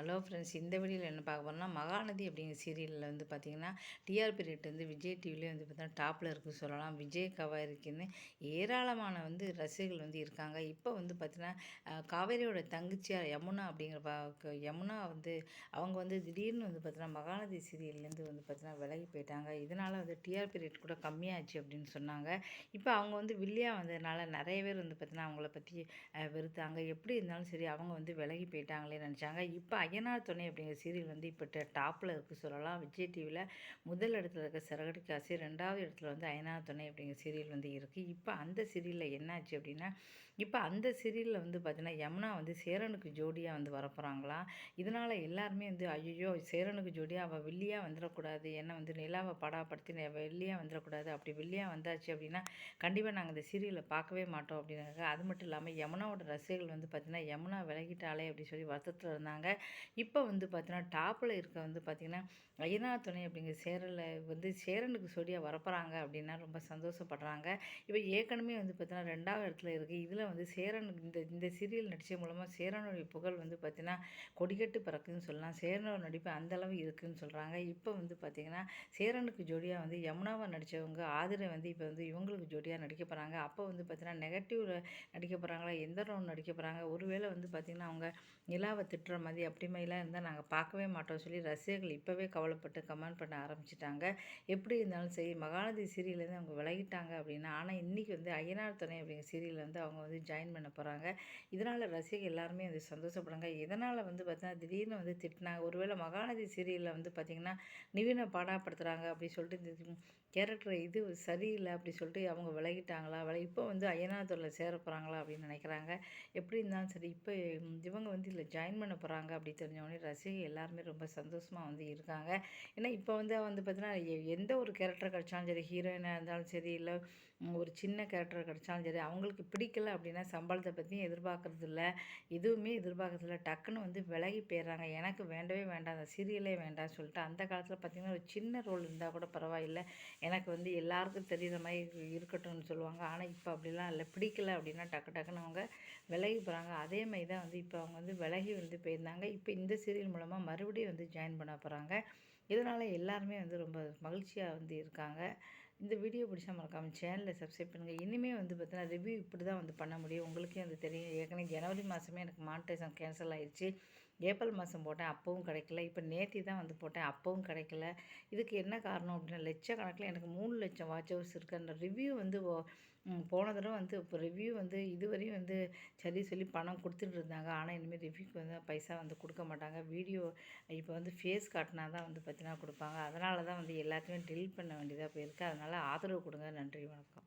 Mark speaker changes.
Speaker 1: Hello friends இந்த வீடியோவில் என்ன பார்க்க போகிறோம்னா மகாநதி அப்படிங்கிற சீரியலில் வந்து பார்த்திங்கன்னா டிஆர்பி ரேட் வந்து விஜய் டிவிலே வந்து பார்த்தீங்கன்னா டாப்பில் இருக்குது சொல்லலாம். விஜய் கவாரிக்குன்னு ஏராளமான வந்து ரசிகர்கள் வந்து இருக்காங்க. இப்போ வந்து பார்த்திங்கன்னா காவேரியோட தங்கச்சியார் யமுனா அப்படிங்கிற பா யமுனா வந்து அவங்க வந்து திடீர்னு வந்து பார்த்தீங்கன்னா மகாநதி சீரியல்லேருந்து வந்து பார்த்தீங்கன்னா விலகி போயிட்டாங்க. இதனால் வந்து டிஆர்பி ரேட் கூட கம்மியாச்சு அப்படின்னு சொன்னாங்க. இப்போ அவங்க வந்து வில்லியாக வந்ததுனால நிறைய பேர் வந்து பார்த்திங்கன்னா அவங்கள பற்றி வெறுத்தாங்க. எப்படி இருந்தாலும் சரி அவங்க வந்து விலகி போயிட்டாங்களே நினச்சாங்க. இப்போ ஐயனார் துணை அப்படிங்கிற சீரியல் வந்து இப்போ டாப்பில் இருக்குது சொல்லலாம். விஜய் டிவியில் முதல் இடத்துல இருக்க சிறகடி காசி ரெண்டாவது இடத்துல வந்து ஐயனார் துணை அப்படிங்கிற சீரியல் வந்து இருக்குது இப்போ அந்த சீரியலில் என்னாச்சு அப்படின்னா இப்போ அந்த சீரியலில் வந்து பார்த்திங்கன்னா யமுனா வந்து சேரனுக்கு ஜோடியாக வந்து வரப்போகிறாங்களாம் இதனால் எல்லாருமே வந்து ஐயோ சேரனுக்கு ஜோடியாக அவள் வெள்ளியாக வந்துடக்கூடாது. ஏன்னா வந்து நிலாவை படாப்படுத்தி வெள்ளியாக வந்துடக்கூடாது. அப்படி வெள்ளியாக வந்தாச்சு அப்படின்னா கண்டிப்பாக நாங்கள் இந்த சீரியலை பார்க்கவே மாட்டோம் அப்படின்னாங்க அது மட்டும் இல்லாமல் யமுனாவோட ரசிகர்கள் வந்து பார்த்திங்கன்னா யமுனா விலகிட்டாலே அப்படின்னு சொல்லி வருத்தத்தில் இருந்தாங்க. இப்போ வந்து பார்த்தீங்கன்னா டாப்பில் இருக்க வந்து பார்த்திங்கன்னா ஐயனா துணை அப்படிங்கிற சேரலை வந்து சேரனுக்கு சொடியாக வரப்போகிறாங்க அப்படின்னா ரொம்ப சந்தோஷப்படுறாங்க. இப்போ ஏற்கனவே வந்து பார்த்திங்கன்னா ரெண்டாவது இடத்துல இருக்குது இதில் வந்து சேரனுக்கு இந்த இந்த சீரியல் நடித்த மூலமாக சேரனுடைய புகழ் வந்து பார்த்திங்கன்னா கொடிக்கட்டு பறக்குதுன்னு சொல்லலாம். சேரனோட நடிப்பு அந்தளவு இருக்குதுன்னு சொல்கிறாங்க இப்போ வந்து பார்த்திங்கன்னா சேரனுக்கு ஜோடியாக வந்து யமுனாவை நடித்தவங்க ஆதிரை வந்து இப்போ வந்து இவங்களுக்கு ஜோடியாக நடிக்க போகிறாங்க அப்போ வந்து பார்த்திங்கன்னா நெகட்டிவில் நடிக்க போகிறாங்களா எந்த ரவுண்ட் நடிக்க போகிறாங்க ஒருவேளை வந்து பார்த்திங்கன்னா அவங்க நிலாவை திட்டுற மாதிரி அப்போ மாதிரிலாம் இருந்தால் நாங்கள் பார்க்கவே மாட்டோம் சொல்லி ரசிகர்கள் இப்போவே கவலைப்பட்டு கமெண்ட் பண்ண ஆரம்பிச்சிட்டாங்க. எப்படி இருந்தாலும் சரி மகாநதி சீரியல்லேருந்து அவங்க விலகிட்டாங்க அப்படின்னா ஆனால் இன்றைக்கி வந்து ஐயனார் துணை அப்படிங்கிற சீரியலில் வந்து அவங்க வந்து ஜாயின் பண்ண போகிறாங்க இதனால் ரசிகர்கள் எல்லாருமே வந்து சந்தோஷப்படுறாங்க. இதனால் வந்து பார்த்தீங்கன்னா திடீர்னு வந்து திட்டினாங்க. ஒருவேளை மகாநதி சீரியலில் வந்து பார்த்திங்கன்னா நிவீன பாடாப்படுத்துகிறாங்க அப்படின்னு சொல்லிட்டு இந்த கேரக்டர் இது சரியில்லை அப்படி சொல்லிட்டு அவங்க விலகிட்டாங்களா? வில இப்போ வந்து ஐயனாத்தூரில் சேர போகிறாங்களா அப்படின்னு நினைக்கிறாங்க. எப்படி இருந்தாலும் சரி இப்போ இவங்க வந்து இதில் ஜாயின் பண்ண போகிறாங்க அப்படி தெரிஞ்சவொடனே ரசிகை எல்லாருமே ரொம்ப சந்தோஷமாக வந்து இருக்காங்க. ஏன்னா இப்போ வந்து வந்து பார்த்தீங்கன்னா எந்த ஒரு கேரக்டர் கிடச்சாலும் சரி ஹீரோயினாக இருந்தாலும் சரி இல்லை ஒரு சின்ன கேரக்டர் கிடச்சாலும் சரி அவங்களுக்கு பிடிக்கல அப்படின்னா சம்பளத்தை பற்றியும் எதிர்பார்க்குறது இல்லை. எதுவுமே எதிர்பார்க்கறதில்ல டக்குன்னு வந்து விலகி போயிடுறாங்க. எனக்கு வேண்டவே வேண்டாம். அந்த சீரியலே வேண்டாம்னு சொல்லிட்டு அந்த காலத்தில் பார்த்திங்கன்னா ஒரு சின்ன ரோல் இருந்தால் கூட பரவாயில்லை. எனக்கு வந்து எல்லாருக்கும் தெரியுற மாதிரி இருக்கட்டும்னு சொல்லுவாங்க. ஆனால் இப்போ அப்படிலாம் இல்லை. பிடிக்கல அப்படின்னா டக்கு டக்குன்னு அவங்க விலகி போகிறாங்க அதே மாதிரி தான் வந்து இப்போ அவங்க வந்து விலகி வந்து போயிருந்தாங்க. இப்போ இந்த சீரியல் மூலமாக மறுபடியும் வந்து ஜாயின் பண்ண போகிறாங்க இதனால் எல்லாருமே வந்து ரொம்ப மகிழ்ச்சியாக வந்து இருக்காங்க. இந்த வீடியோ பிடிச்சா மறக்காமல் சேனலில் சப்ஸ்கிரைப் பண்ணுங்கள் இனிமேல் வந்து பார்த்தீங்கன்னா ரிவ்யூ இப்படி தான் வந்து பண்ண முடியும். உங்களுக்கே வந்து தெரியும். ஏற்கனவே ஜனவரி மாதமே எனக்கு மானிட்டைசன் கேன்சல் ஆயிடுச்சு ஏப்ரல் மாதம் போட்டேன் அப்பவும் கிடைக்கல. இப்போ நேற்று தான் வந்து போட்டேன் அப்பவும் கிடைக்கல. இதுக்கு என்ன காரணம் அப்படின்னா லட்சக்கணக்கில் எனக்கு மூணு லட்சம் வாட்ச் ஹவர்ஸ் இருக்குது அந்த ரிவ்யூ வந்து போன தடவை வந்து இப்போ ரிவ்யூ வந்து இதுவரையும் வந்து சரி சொல்லி பணம் கொடுத்துட்டு இருந்தாங்க. ஆனால் இனிமேல் ரிவ்யூக்கு வந்து பைசா வந்து கொடுக்க மாட்டாங்க. வீடியோ இப்போ வந்து ஃபேஸ் காட்டினா தான் வந்து பார்த்தீங்கன்னா கொடுப்பாங்க. அதனால தான் வந்து எல்லாத்தையுமே டெலிட் பண்ண வேண்டியதாக போயிருக்கு. அதனால் ஆதரவு கொடுங்க. நன்றி வணக்கம்.